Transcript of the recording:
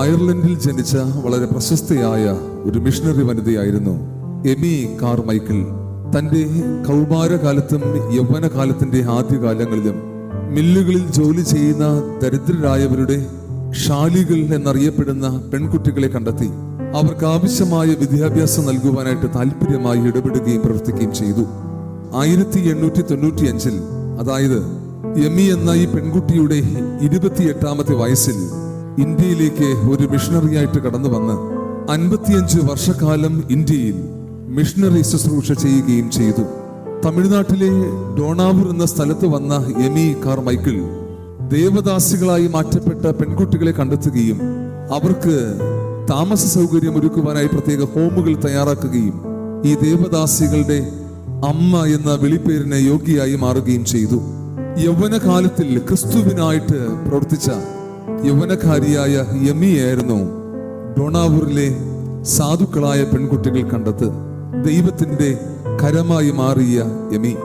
അയർലൻഡിൽ ജനിച്ച വളരെ പ്രശസ്തയായ ഒരു മിഷണറി വനിതയായിരുന്നു എമി കാർ മൈക്കിൾ തന്റെ കൗമാരകാലത്തും യൗവനകാലത്തിന്റെ ആദ്യകാലങ്ങളിലും മില്ലുകളിൽ ജോലി ചെയ്യുന്ന ദരിദ്രരായവരുടെ ഷാലികൾ എന്നറിയപ്പെടുന്ന പെൺകുട്ടികളെ കണ്ടെത്തി. അവർക്ക് ആവശ്യമായ വിദ്യാഭ്യാസം നൽകുവാനായിട്ട് താല്പര്യമായി ഇടപെടുകയും പ്രവർത്തിക്കുകയും ചെയ്തു. ആയിരത്തി എണ്ണൂറ്റി തൊണ്ണൂറ്റി അഞ്ചിൽ അതായത് എമി എന്ന ഈ പെൺകുട്ടിയുടെ ഇരുപത്തിയെട്ടാമത്തെ വയസ്സിൽ ഇന്ത്യയിലേക്ക് ഒരു മിഷണറിയായിട്ട് കടന്നു വന്ന് അൻപത്തിയഞ്ച് വർഷക്കാലം ഇന്ത്യയിൽ മിഷണറി ശുശ്രൂഷ ചെയ്യുകയും ചെയ്തു. തമിഴ്നാട്ടിലെ ഡോണാവൂർ എന്ന സ്ഥലത്ത് വന്ന എമി കാർ മൈക്കിൾ ദേവദാസികളായി മാറ്റപ്പെട്ട പെൺകുട്ടികളെ കണ്ടെത്തുകയും അവർക്ക് താമസ സൗകര്യം ഒരുക്കുവാനായി പ്രത്യേക ഹോമുകൾ തയ്യാറാക്കുകയും ഈ ദേവദാസികളുടെ അമ്മ എന്ന വിളിപ്പേരിന് യോഗ്യയായി മാറുകയും ചെയ്തു. യൗവനകാലത്തിൽ ക്രിസ്തുവിനായിട്ട് പ്രവർത്തിച്ച യൗവനക്കാരിയായ യമിയായിരുന്നു ഡോണാവൂരിലെ സാധുക്കളായ പെൺകുട്ടികൾ കണ്ടത്. ദൈവത്തിന്റെ കരമായി മാറിയ യമി.